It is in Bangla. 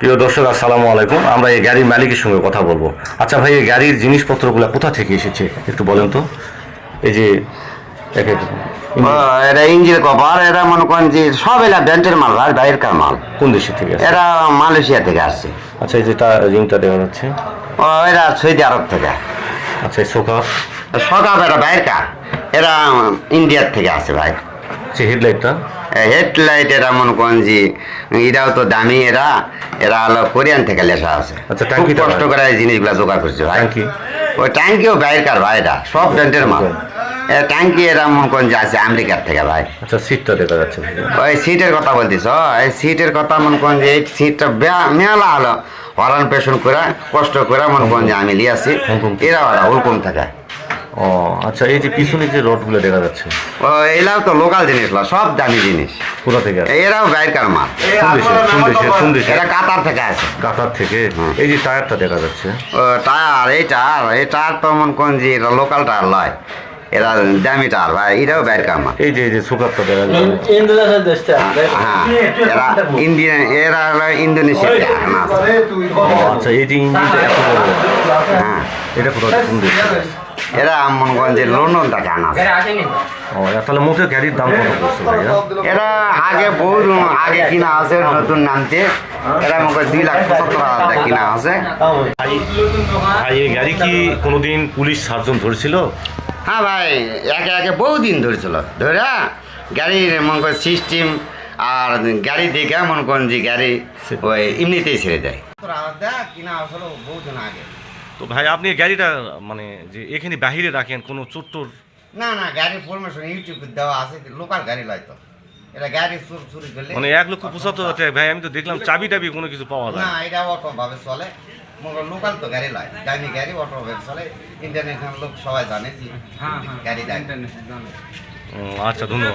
প্রিয় দর্শক আসসালামু আলাইকুম। আমরা এই গাড়ির মালিকের সঙ্গে কথা বলব। আচ্ছা ভাই এই গাড়ির জিনিসপত্রগুলো কোথা থেকে এসেছে? একটু বলেন তো। এই যে এটা ইঞ্জিন কভার এরা মনে করেন যে সব এলা ব্যান্ডের মাল আর বাইরের মাল? কোন দেশের থেকে এরা মালয়েশিয়া থেকে আসছে। আচ্ছা এই যে তা রিংটা দেখা যাচ্ছে ও এরা সৌদি আরব থেকে। আচ্ছা এই সোকা সকাল এরা বাইরের কার। এরা ইন্ডিয়ার থেকে আসে ভাই। সে হেডলাইটটা হেডলাইট এরা মনে করেন যে এরাও তো দামি এরা এরা হলো কোরিয়ান থেকে লেসা আছে। আচ্ছা, খুব কষ্ট? করে এই জিনিসগুলো জোগাড় করছে ভাই। ট্যাঙ্কি? ওই ট্যাঙ্কিও বাইরের কার ভাই এটা সব ব্র্যান্ডের মাল। এ ট্যাঙ্কি এরা মনে করেন যে আছে আমেরিকার থেকে ভাই। আচ্ছা সিটটা দেখা যাচ্ছে। ওই সিটের কথা বলতিস এই সিটের কথা মনে করেন যে এই সিটটা মেলা হলো হরান পেশন করে কষ্ট করে মনে করেন যে আমি লিয়াছি। এরা ওরা হুলকুম থাকে। ও আচ্ছা এই যে পিছনে যে রডগুলো দেখা যাচ্ছে। ও এলাও তো লোকাল জিনিস লা, সব দামি জিনিস। কোথা থেকে আসে এরাও বাইরকার মাল। কোন কোন কোন এরা কাতার থেকে আছে কাতার থেকে? এই যে টায়ারটা দেখা যাচ্ছে। ও টায়ার এই টায়ার এই টায়ার তো মনে করেন যে এরা লোকাল টায়ার লয়। এরা দামি টায়ার ভাই এরাও বাইরকার মাল। এই যে এই যে দেখা যাচ্ছে। দেশটা হ্যাঁ এরা ইন্ডিয়ান এরা হলো ইন্দোনেশিয়া আচ্ছা এই যে ইঞ্জিনটা এত বড়। হ্যাঁ। এটা কোথা কোন দেশ? এরা মনে করেন যে লন্ডন থেকে আনা ও তাহলে মোটে গাড়ির দাম কত পড়ছে ভাইয়া? এরা আগে বহু আগে কিনা আছে নতুন নামতে। এরা মনে করে দুই লাখ পঁচাত্তর হাজার কিনা আছে। এই গাড়ি কি কোনোদিন পুলিশ সার্জন ধরেছিল? হ্যাঁ ভাই একে একে বহুদিন ধরেছিল। ধরে গাড়ির মনে করেন সিস্টেম আর গাড়ি দেখে মনে করেন যে গাড়ি ওই এমনিতেই ছেড়ে দেয়। কিনা আসলে বহুদিন আগে। তো ভাই আপনি গাড়িটা মানে যে এখানে বাহিরে রাখেন কোনো চোট্টর না না গাড়ির ফরমেশন ইউটিউবে দেওয়া আছে লোকাল গাড়ি লয় তো। এটা গাড়ি চুর চুরি করলে মানে এক লক্ষ পঁচাত্তর হাজার টাকা। ভাই আমি তো দেখলাম চাবি টাবি কোনো কিছু পাওয়া যায়। না। এটা অটো ভাবে চলে। মনে লোকাল তো গাড়ি লয়। দামি গাড়ি অটো ভাবে চলে। ইন্টারন্যাশনাল লোক সবাই জানে যে গাড়ি দামি ও, আচ্ছা ধন্যবাদ।